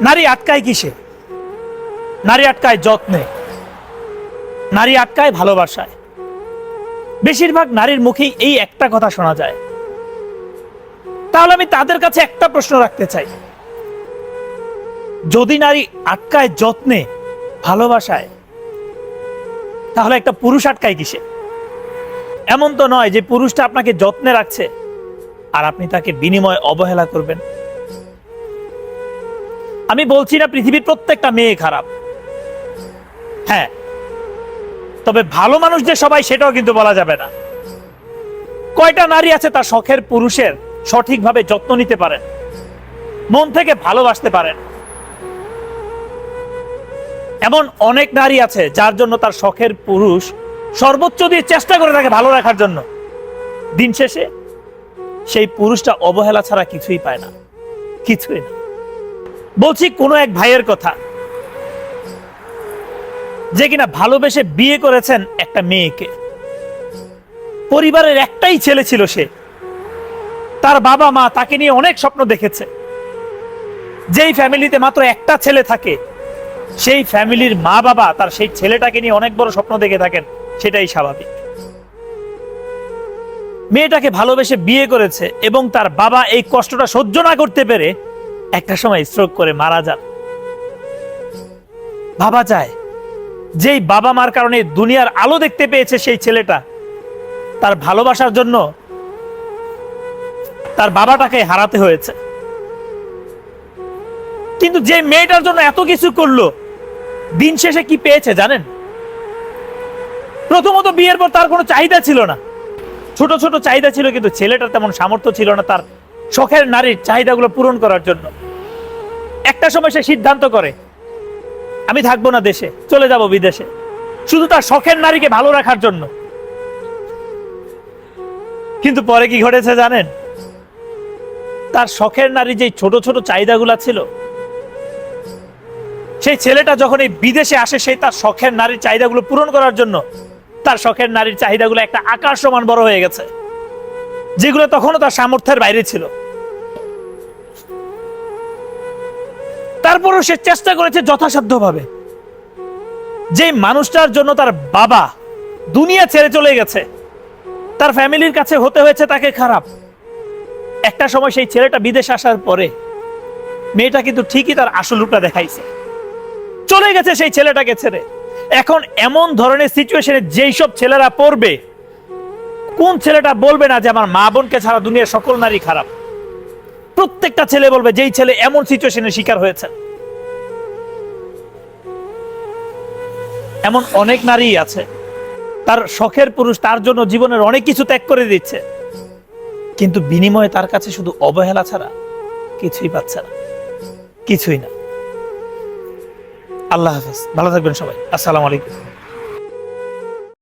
নারী আটকায় কিসে? নারী আটকায় যত্নে। নারী আটকায় ভালোবাসায়। বেশিরভাগ নারীর মুখেই এই একটা কথা শোনা যায়। তাহলে আমি তাদের কাছে একটা প্রশ্ন রাখতে চাই। যদি নারী আটকায় যত্নে, ভালোবাসায়, তাহলে একটা পুরুষ আটকায় কিসে? এমন তো নয় যে পুরুষটা আপনাকে যত্নে রাখছে আর আপনি তাকে বিনিময় অবহেলা করবেন। আমি বলছি না পৃথিবীর প্রত্যেকটা মেয়ে খারাপ। হ্যাঁ। তবে ভালো মানুষ যে সবাই সেটাও কিন্তু বলা যাবে না। কয়টা নারী আছে তার শখের পুরুষের সঠিকভাবে যত্ন নিতে পারেন? মন থেকে ভালোবাসতে পারেন। এমন অনেক নারী আছে যার জন্য তার শখের পুরুষ সর্বোচ্চ দিয়ে চেষ্টা করে তাকে ভালো রাখার জন্য। দিন শেষে সেই পুরুষটা অবহেলা ছাড়া কিছুই পায় না। কিছুই না। বলছি কোনো এক ভাইয়ের কথা। যে কিনা ভালোবেসে বিয়ে করেছেন একটা মেয়েকে। পরিবারের একটাই ছেলে ছিল সে। তার বাবা মা তাকে নিয়ে অনেক স্বপ্ন দেখেছে। যেই ফ্যামিলিতে মাত্র একটা ছেলে থাকে, সেই ফ্যামিলির মা বাবা তার সেই ছেলেটাকে নিয়ে অনেক বড় স্বপ্ন দেখে থাকেন, সেটাই স্বাভাবিক। মেয়েটাকে ভালোবেসে বিয়ে করেছে এবং তার বাবা এই কষ্টটা সহ্য না করতে পেরে একটা সময় স্ট্রোক করে মারা যান। ভাবা যায়, যেই বাবা মার কারণে দুনিয়ার আলো দেখতে পেয়েছে সেই ছেলেটা, তার ভালোবাসার জন্য তার বাবাটাকে হারাতে হয়েছে। কিন্তু যে মেয়েটার জন্য এত কিছু করল, দিন শেষে কি পেয়েছে জানেন? প্রথমত বিয়ের পর তার কোনো চাহিদা ছিল না। ছোট ছোট চাহিদা ছিল, কিন্তু ছেলেটার তেমন সামর্থ্য ছিল না, তার শখের নারীর চাহিদাগুলো পূরণ করার জন্য। একটা সময় সে সিদ্ধান্ত করে, আমি থাকব না দেশে, চলে যাব বিদেশে। শুধু তার শখের নারীকে ভালো রাখার জন্য। কিন্তু পরে কি ঘটেছে জানেন? তার শখের নারী যে ছোট ছোট চাহিদাগুলো ছিল, সেই ছেলেটা যখন এই বিদেশে আসে, সেই তার শখের নারীর চাহিদাগুলো পূরণ করার জন্য, তার শখের নারীর চাহিদাগুলো একটা আকাশ সমান বড় হয়ে গেছে। যেগুলো তখনও তার সামর্থ্যের বাইরে ছিল। তারপরও সে চেষ্টা করেছে যথাসাধ্যভাবে। যে মানুষটার জন্য তার বাবা দুনিয়া ছেড়ে চলে গেছে, তার ফ্যামিলির কাছে হতে হয়েছে তাকে খারাপ। একটা সময় সেই ছেলেটা বিদেশ আসার পরে মেয়েটা কিন্তু ঠিকই তার আসল রূপটা দেখাইছে। চলে গেছে সেই ছেলেটাকে ছেড়ে। এখন এমন ধরনের সিচুয়েশনে যেই সব ছেলেরা পড়বে কোন ছেলেটা বলবে না যে আমার মা বোনকে ছাড়া দুনিয়ার সকল নারী খারাপ? প্রত্যেকটা ছেলে বলবে, যেই ছেলে এমন সিচুয়েশনের শিকার হয়েছে। এমন অনেক নারী আছে। তার শখের পুরুষ, তার জন্য জীবনের অনেক কিছু ত্যাগ করে দিচ্ছে। কিন্তু বিনিময়ে তার কাছে শুধু অবহেলা ছাড়া কিছুই পাচ্ছে না। কিছুই না। আল্লাহ হাফেজ। ভালো থাকবেন সবাই। আসসালামু আলাইকুম।